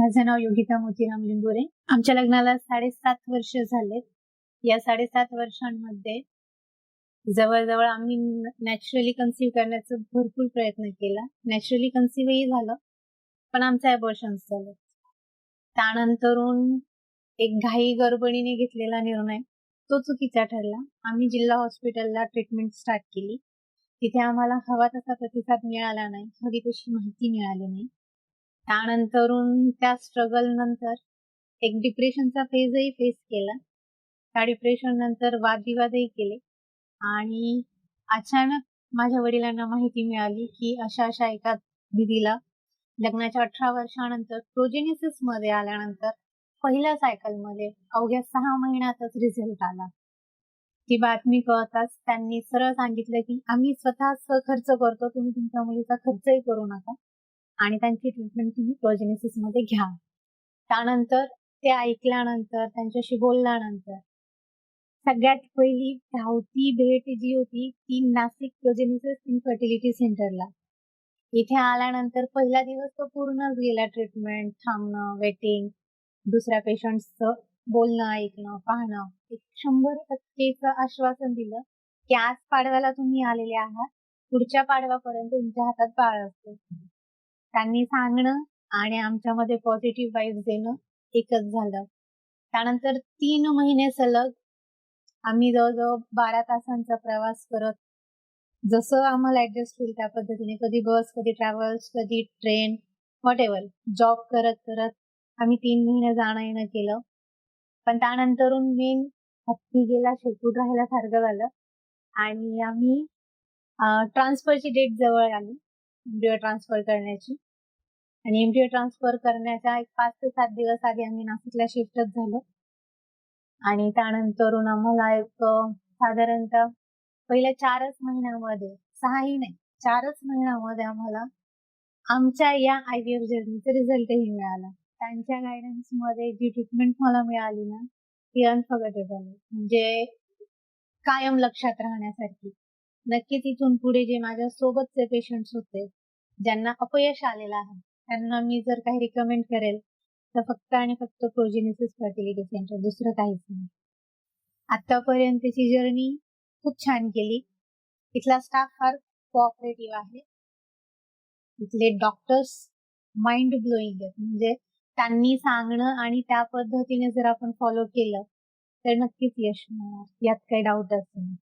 माझं नाव योगिता मोतीराम लिंबोरे आमच्या लग्नाला साडेसात वर्ष झालेत. या साडेसात वर्षांमध्ये जवळजवळ आम्ही नॅचरली कन्सीव्ह करण्याचा भरपूर प्रयत्न केला. नॅचरली कन्सिव्हही झालं पण आमचं अबॉर्शन झालं. त्यानंतरून एक घाई गडबडीने घेतलेला निर्णय तो चुकीचा ठरला. आम्ही जिल्हा हॉस्पिटलला ट्रीटमेंट स्टार्ट केली. तिथे आम्हाला हवा तसा प्रतिसाद मिळाला नाही. हवी तशी माहिती मिळाली नाही. त्यानंतरून त्या स्ट्रगल नंतर एक डिप्रेशनचा फेजही फेस केला. त्या डिप्रेशन नंतर वादविवादही केले. आणि अचानक माझ्या वडिलांना माहिती मिळाली की अशा अशा एका दिदीला लग्नाच्या अठरा वर्षानंतर प्रोजेनिसिसमध्ये आल्यानंतर पहिल्या सायकलमध्ये अवघ्या सहा महिन्यातच रिझल्ट आला. ती बातमी कळताच त्यांनी सरळ सांगितलं की आम्ही स्वतः खर्च करतो. तुम्ही तुमच्या मुलीचा खर्चही करू नका. आणि त्यांची ट्रीटमेंट तुम्ही प्रोजेनेसिसमध्ये घ्या. त्यानंतर ते ऐकल्यानंतर त्यांच्याशी बोलल्यानंतर सगळ्यात पहिली धावती भेट जी होती ती नाशिक प्रोजेनेसिस इनफर्टिलिटी सेंटरला इथे आल्यानंतर पहिला दिवस तो पूर्णच गेला ट्रीटमेंट थांबणं वेटिंग दुसऱ्या पेशंटचं बोलणं ऐकणं पाहणं. एक शंभर टक्केच आश्वासन दिलं की आज पाडव्याला तुम्ही आलेले आहात. पुढच्या पाडव्यापर्यंत तुमच्या हातात बाळ असतो. त्यांनी सांगणं आणि आमच्यामध्ये पॉझिटिव्ह वाईब्स देणं एकच झालं. त्यानंतर तीन महिने सलग आम्ही जवळजवळ बारा तासांचा प्रवास करत जसं आम्हाला ऍडजस्ट होईल त्या पद्धतीने कधी बस कधी ट्रॅव्हल्स कधी ट्रेन वॉट एव्हर जॉब करत करत आम्ही तीन महिने जाणं येणं केलं. पण त्यानंतरून मेन हत्ती गेला शेकूट राहायला सारखं झालं आणि आम्ही ट्रान्सफरची डेट जवळ आली. एमडीओ ट्रान्सफर करण्याची. आणि एमडीओ ट्रान्सफर करण्याच्या एक पाच ते सात दिवस आधी आम्ही नाशिकला शिफ्टच झालो. आणि त्यानंतरून आम्हाला एक साधारणतः पहिल्या चारच महिन्यामध्ये सहाही नाही चारच महिन्यामध्ये आम्हाला आमच्या या आय व्ही एफ जर्नीचा रिझल्टही मिळाला. त्यांच्या गायडन्समध्ये जी ट्रीटमेंट मला मिळाली ना ती अनफॉर्गेटेबल म्हणजे कायम लक्षात राहण्यासारखी. नक्कीच इथून पुढे जे माझ्या सोबतचे पेशंट्स होते ज्यांना अपयश आलेलं आहे त्यांना मी जर काही रिकमेंड करेल तर फक्त आणि फक्त प्रोजेनेसिस फर्टिलिटी सेंटर दुसरं काहीच नाही. आतापर्यंतची जर्नी खूप छान केली. इथला स्टाफ फार कोऑपरेटिव्ह आहे. इथले डॉक्टर्स माइंड ब्लोईंग आहेत. म्हणजे त्यांनी सांगणं आणि त्या पद्धतीने जर आपण फॉलो केलं तर नक्कीच यश मिळणार. यात काही डाऊट नाही